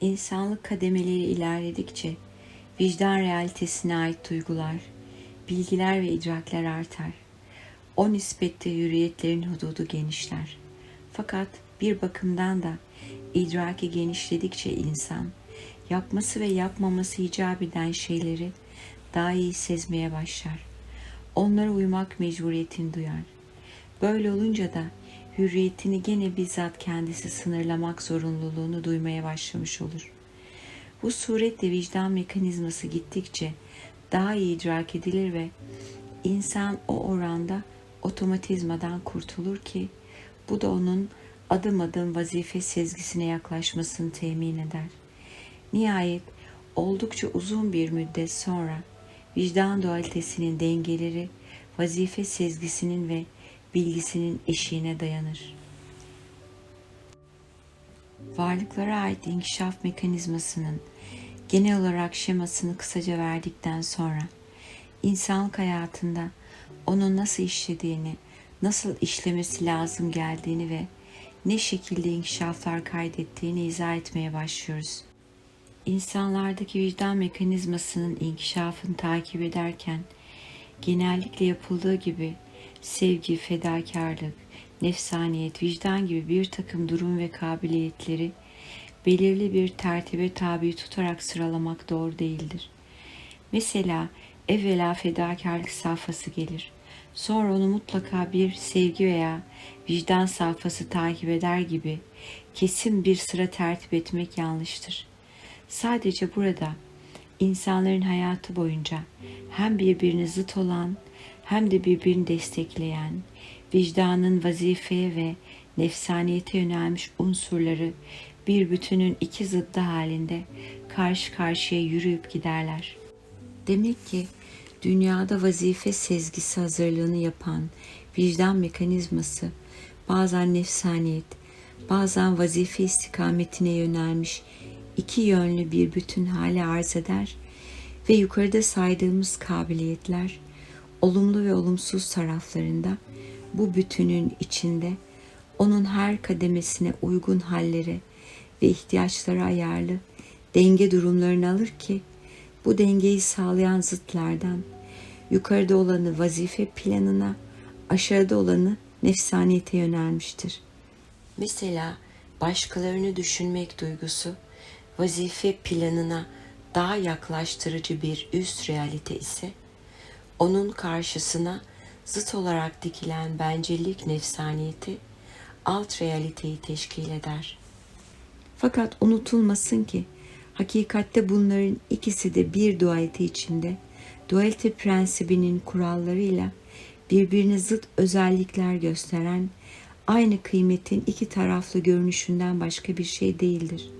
İnsanlık kademeleri ilerledikçe vicdan realitesine ait duygular, bilgiler ve idrakler artar. O nispette hürriyetlerin hududu genişler. Fakat bir bakımdan da idraki genişledikçe insan, yapması ve yapmaması icap eden şeyleri daha iyi sezmeye başlar. Onlara uymak mecburiyetini duyar. Böyle olunca da hürriyetini gene bizzat kendisi sınırlamak zorunluluğunu duymaya başlamış olur. Bu suretle vicdan mekanizması gittikçe daha iyi idrak edilir ve insan o oranda otomatizmadan kurtulur ki bu da onun adım adım vazife sezgisine yaklaşmasını temin eder. Nihayet oldukça uzun bir müddet sonra vicdan dualitesinin dengeleri vazife sezgisinin ve bilgisinin eşiğine dayanır. Varlıklara ait inkişaf mekanizmasının genel olarak şemasını kısaca verdikten sonra insanlık hayatında onun nasıl işlediğini, nasıl işlemesi lazım geldiğini ve ne şekilde inkişaflar kaydettiğini izah etmeye başlıyoruz. İnsanlardaki vicdan mekanizmasının inkişafını takip ederken genellikle yapıldığı gibi sevgi, fedakarlık, nefsaniyet, vicdan gibi bir takım durum ve kabiliyetleri belirli bir tertibe tabi tutarak sıralamak doğru değildir. Mesela evvela fedakarlık safhası gelir. Sonra onu mutlaka bir sevgi veya vicdan safhası takip eder gibi kesin bir sıra tertip etmek yanlıştır. Sadece burada insanların hayatı boyunca hem birbirine zıt olan hem de birbirini destekleyen, vicdanın vazifeye ve nefsaniyete yönelmiş unsurları bir bütünün iki zıddı halinde karşı karşıya yürüyüp giderler. Demek ki dünyada vazife sezgisi hazırlığını yapan vicdan mekanizması bazen nefsaniyet, bazen vazife istikametine yönelmiş iki yönlü bir bütün hale arz eder ve yukarıda saydığımız kabiliyetler olumlu ve olumsuz taraflarında bu bütünün içinde onun her kademesine uygun halleri ve ihtiyaçlara ayarlı denge durumlarını alır ki bu dengeyi sağlayan zıtlardan yukarıda olanı vazife planına, aşağıda olanı nefsaniyete yönelmiştir. Mesela başkalarını düşünmek duygusu vazife planına daha yaklaştırıcı bir üst realite ise onun karşısına zıt olarak dikilen bencillik nefsaniyeti alt realiteyi teşkil eder. Fakat unutulmasın ki hakikatte bunların ikisi de bir dualite içinde dualite prensibinin kurallarıyla birbirine zıt özellikler gösteren aynı kıymetin iki taraflı görünüşünden başka bir şey değildir.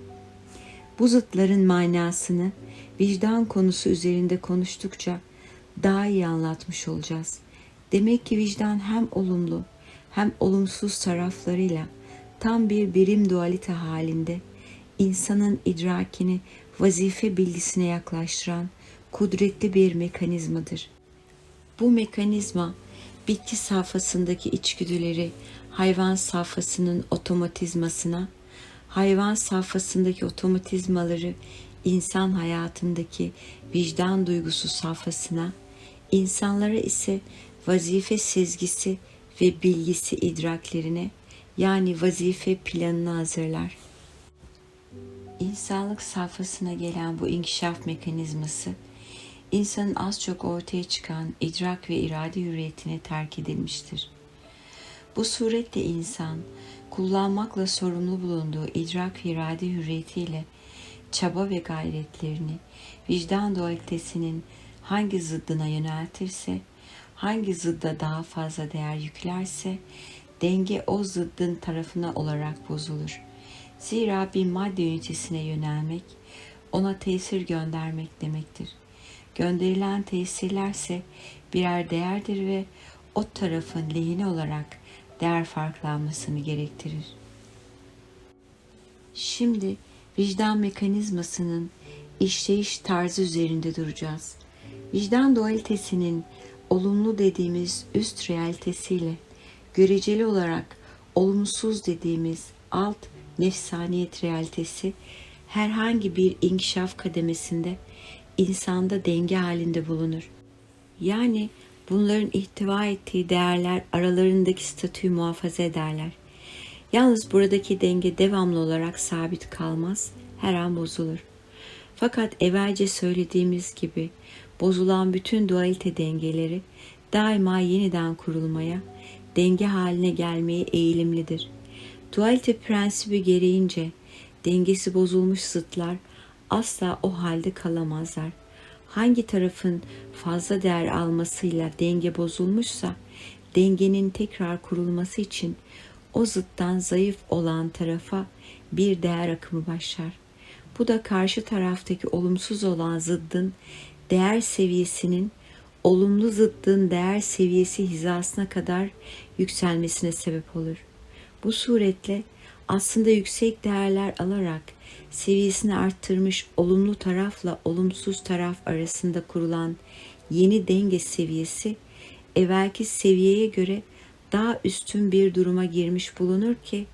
Bu zıtların manasını vicdan konusu üzerinde konuştukça daha iyi anlatmış olacağız. Demek ki vicdan hem olumlu hem olumsuz taraflarıyla tam bir birim dualite halinde insanın idrakini vazife bilgisine yaklaştıran kudretli bir mekanizmadır. Bu mekanizma bitki safhasındaki içgüdüleri hayvan safhasının otomatizmasına, hayvan safhasındaki otomatizmaları insan hayatındaki vicdan duygusu safhasına, insanlara ise vazife sezgisi ve bilgisi idraklerine yani vazife planını hazırlar. İnsanlık safhasına gelen bu inkişaf mekanizması, insanın az çok ortaya çıkan idrak ve irade hürriyetine terk edilmiştir. Bu suretle insan, kullanmakla sorumlu bulunduğu idrak ve irade hürriyetiyle çaba ve gayretlerini vicdan dualitesinin hangi zıddına yöneltirse, hangi zıdda daha fazla değer yüklerse, denge o zıddın tarafına olarak bozulur. Zira bir madde ünitesine yönelmek, ona tesir göndermek demektir. Gönderilen tesirlerse birer değerdir ve o tarafın lehine olarak değer farklanmasını gerektirir. Şimdi vicdan mekanizmasının işleyiş tarzı üzerinde duracağız. Vicdan dualitesinin olumlu dediğimiz üst realitesiyle göreceli olarak olumsuz dediğimiz alt nefsaniyet realitesi herhangi bir inkişaf kademesinde insanda denge halinde bulunur. Yani bunların ihtiva ettiği değerler aralarındaki statüyü muhafaza ederler. Yalnız buradaki denge devamlı olarak sabit kalmaz, her an bozulur. Fakat evvelce söylediğimiz gibi bozulan bütün dualite dengeleri daima yeniden kurulmaya, denge haline gelmeye eğilimlidir. Dualite prensibi gereğince dengesi bozulmuş zıtlar asla o halde kalamazlar. Hangi tarafın fazla değer almasıyla denge bozulmuşsa dengenin tekrar kurulması için o zıttan zayıf olan tarafa bir değer akımı başlar. Bu da karşı taraftaki olumsuz olan zıddın değer seviyesinin olumlu zıddın değer seviyesi hizasına kadar yükselmesine sebep olur. Bu suretle aslında yüksek değerler alarak seviyesini arttırmış olumlu tarafla olumsuz taraf arasında kurulan yeni denge seviyesi evvelki seviyeye göre daha üstün bir duruma girmiş bulunur ki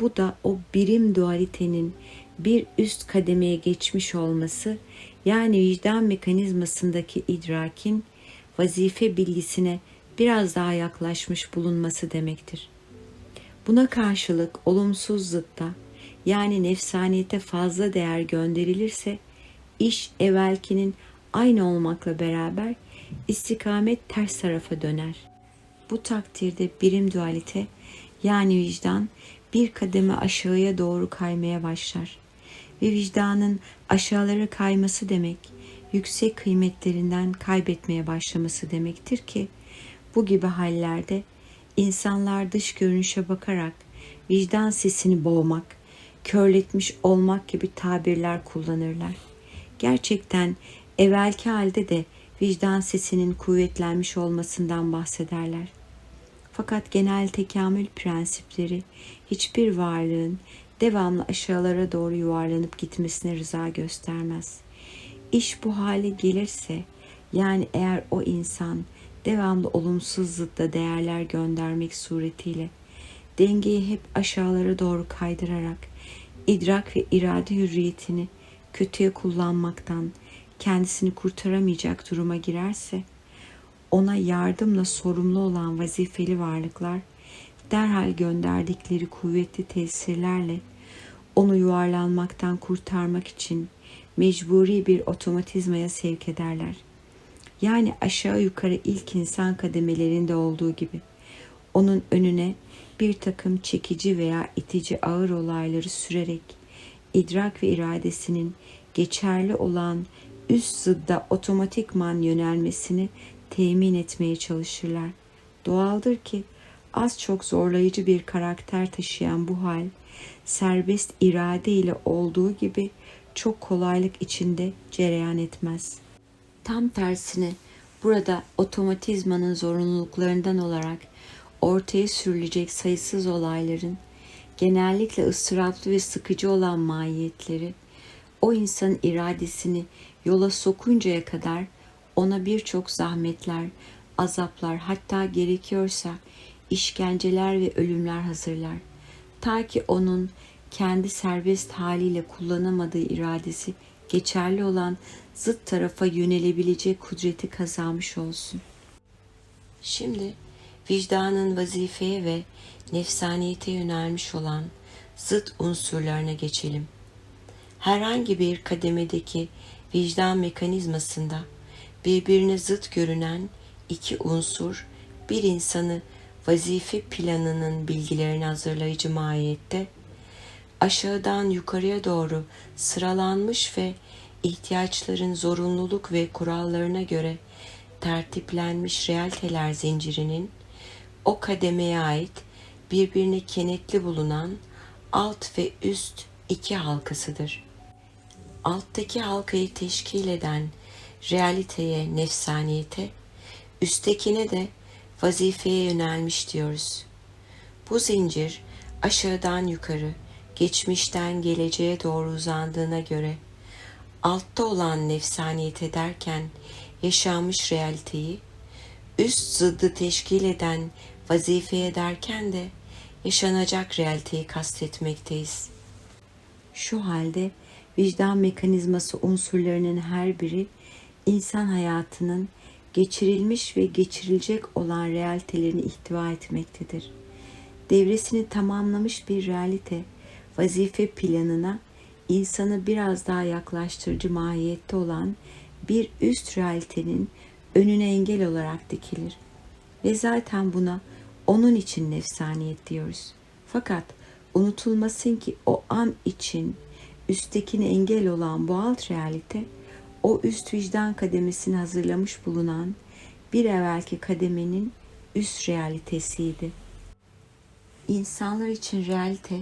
bu da o birim dualitenin bir üst kademeye geçmiş olması yani vicdan mekanizmasındaki idrakin vazife bilgisine biraz daha yaklaşmış bulunması demektir. Buna karşılık olumsuz zıtta yani nefsaniyete fazla değer gönderilirse iş evvelkinin aynı olmakla beraber istikamet ters tarafa döner. Bu takdirde birim dualite yani vicdan bir kademe aşağıya doğru kaymaya başlar. Ve vicdanın aşağılara kayması demek yüksek kıymetlerinden kaybetmeye başlaması demektir ki bu gibi hallerde insanlar dış görünüşe bakarak vicdan sesini boğmak, körletmiş olmak gibi tabirler kullanırlar. Gerçekten evvelki halde de vicdan sesinin kuvvetlenmiş olmasından bahsederler. Fakat genel tekamül prensipleri hiçbir varlığın devamlı aşağılara doğru yuvarlanıp gitmesine rıza göstermez. İş bu hale gelirse yani eğer o insan devamlı olumsuz zıtta değerler göndermek suretiyle dengeyi hep aşağılara doğru kaydırarak idrak ve irade hürriyetini kötüye kullanmaktan kendisini kurtaramayacak duruma girerse ona yardımla sorumlu olan vazifeli varlıklar derhal gönderdikleri kuvvetli tesirlerle onu yuvarlanmaktan kurtarmak için mecburi bir otomatizmaya sevk ederler. Yani aşağı yukarı ilk insan kademelerinde olduğu gibi onun önüne bir takım çekici veya itici ağır olayları sürerek idrak ve iradesinin geçerli olan üst zıdda otomatikman yönelmesini temin etmeye çalışırlar. Doğaldır ki az çok zorlayıcı bir karakter taşıyan bu hal serbest irade ile olduğu gibi çok kolaylık içinde cereyan etmez. Tam tersine burada otomatizmanın zorunluluklarından olarak ortaya sürülecek sayısız olayların genellikle ıstıraplı ve sıkıcı olan mahiyetleri o insanın iradesini yola sokuncaya kadar ona birçok zahmetler, azaplar hatta gerekiyorsa işkenceler ve ölümler hazırlar. Ta ki onun kendi serbest haliyle kullanamadığı iradesi geçerli olan zıt tarafa yönelebilecek kudreti kazanmış olsun. Şimdi vicdanın vazifeye ve nefsaniyete yönelmiş olan zıt unsurlarına geçelim. Herhangi bir kademedeki vicdan mekanizmasında birbirine zıt görünen iki unsur bir insanı vazife planının bilgilerini hazırlayıcı mahiyette aşağıdan yukarıya doğru sıralanmış ve ihtiyaçların zorunluluk ve kurallarına göre tertiplenmiş realiteler zincirinin o kademeye ait birbirine kenetli bulunan alt ve üst iki halkasıdır. Alttaki halkayı teşkil eden realiteye, nefsaniyete, üsttekine de vazifeye yönelmiş diyoruz. Bu zincir aşağıdan yukarı, geçmişten geleceğe doğru uzandığına göre altta olan nefsaniyet derken yaşanmış realiteyi, üst zıddı teşkil eden vazifeye derken de yaşanacak realiteyi kastetmekteyiz. Şu halde vicdan mekanizması unsurlarının her biri insan hayatının geçirilmiş ve geçirilecek olan realitelerini ihtiva etmektedir. Devresini tamamlamış bir realite, vazife planına insanı biraz daha yaklaştırıcı mahiyette olan bir üst realitenin önüne engel olarak dikilir. Ve zaten buna onun için nefsaniyet diyoruz. Fakat unutulmasın ki o an için üsttekine engel olan bu alt realite o üst vicdan kademesini hazırlamış bulunan bir evvelki kademenin üst realitesiydi. İnsanlar için realite,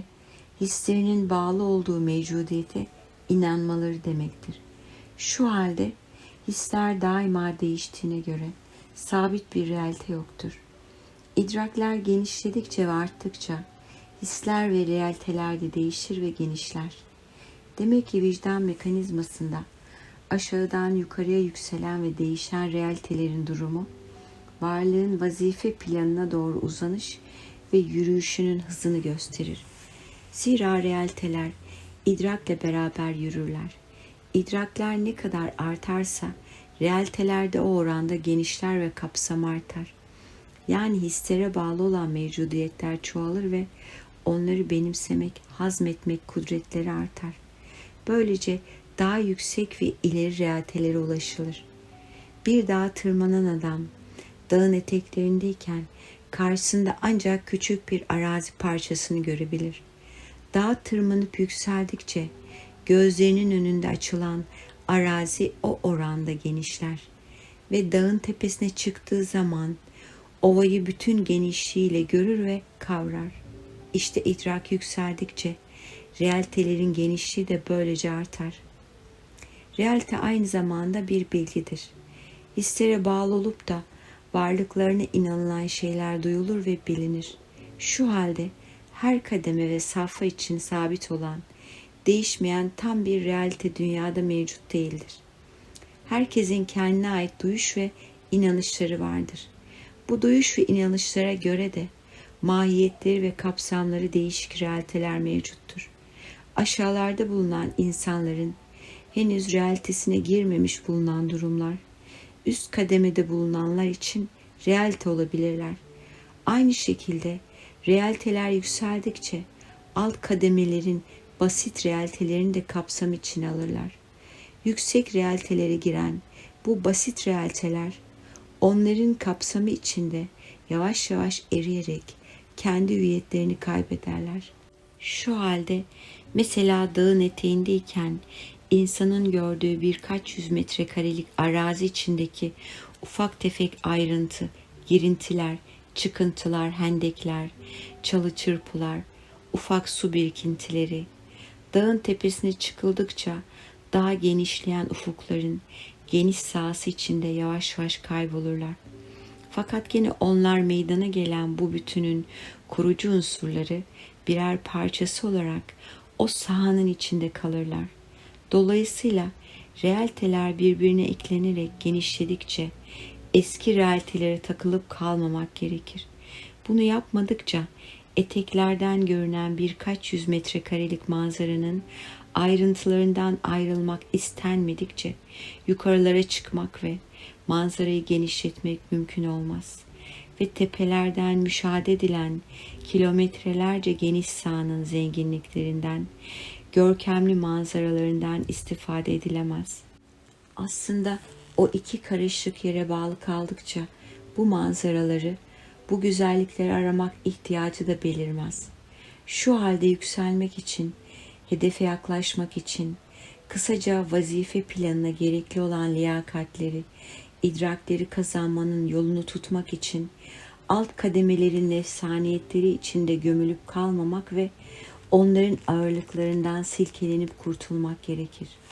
hislerinin bağlı olduğu mevcudiyete inanmaları demektir. Şu halde hisler daima değiştiğine göre sabit bir realite yoktur. İdrakler genişledikçe ve arttıkça hisler ve realiteler de değişir ve genişler. Demek ki vicdan mekanizmasında aşağıdan yukarıya yükselen ve değişen realitelerin durumu, varlığın vazife planına doğru uzanış ve yürüyüşünün hızını gösterir. Zira realiteler idrakle beraber yürürler. İdrakler ne kadar artarsa realiteler de o oranda genişler ve kapsam artar. Yani hislere bağlı olan mevcudiyetler çoğalır ve onları benimsemek, hazmetmek kudretleri artar. Böylece daha yüksek ve ileri realitelere ulaşılır. Bir dağa tırmanan adam dağın eteklerindeyken karşısında ancak küçük bir arazi parçasını görebilir. Dağa tırmanıp yükseldikçe gözlerinin önünde açılan arazi o oranda genişler ve dağın tepesine çıktığı zaman ovayı bütün genişliğiyle görür ve kavrar. İşte idrak yükseldikçe realitelerin genişliği de böylece artar. Realite aynı zamanda bir bilgidir. Hislere bağlı olup da varlıklarına inanılan şeyler duyulur ve bilinir. Şu halde her kademe ve safha için sabit olan, değişmeyen tam bir realite dünyada mevcut değildir. Herkesin kendine ait duyuş ve inanışları vardır. Bu duyuş ve inanışlara göre de mahiyetleri ve kapsamları değişik realiteler mevcuttur. Aşağılarda bulunan insanların henüz realitesine girmemiş bulunan durumlar, üst kademede bulunanlar için realite olabilirler. Aynı şekilde realiteler yükseldikçe alt kademelerin basit realitelerini de kapsam içine alırlar. Yüksek realitelere giren bu basit realiteler onların kapsamı içinde yavaş yavaş eriyerek kendi hüviyetlerini kaybederler. Şu halde mesela dağın eteğindeyken insanın gördüğü birkaç yüz metrekarelik arazi içindeki ufak tefek ayrıntı, girintiler, çıkıntılar, hendekler, çalı çırpılar, ufak su birikintileri, dağın tepesine çıkıldıkça daha genişleyen ufukların geniş sahası içinde yavaş yavaş kaybolurlar. Fakat gene onlar meydana gelen bu bütünün kurucu unsurları birer parçası olarak o sahanın içinde kalırlar. Dolayısıyla realiteler birbirine eklenerek genişledikçe eski realitelere takılıp kalmamak gerekir. Bunu yapmadıkça eteklerden görünen birkaç yüz metrekarelik manzaranın ayrıntılarından ayrılmak istenmedikçe yukarılara çıkmak ve manzarayı genişletmek mümkün olmaz. Ve tepelerden müşahede edilen kilometrelerce geniş sahanın zenginliklerinden, görkemli manzaralarından istifade edilemez. Aslında o iki karışık yere bağlı kaldıkça bu manzaraları, bu güzellikleri aramak ihtiyacı da belirmez. Şu halde yükselmek için, hedefe yaklaşmak için, kısaca vazife planına gerekli olan liyakatleri, idrakleri kazanmanın yolunu tutmak için alt kademelerin nefsaniyetleri içinde gömülüp kalmamak ve onların ağırlıklarından silkelenip kurtulmak gerekir.''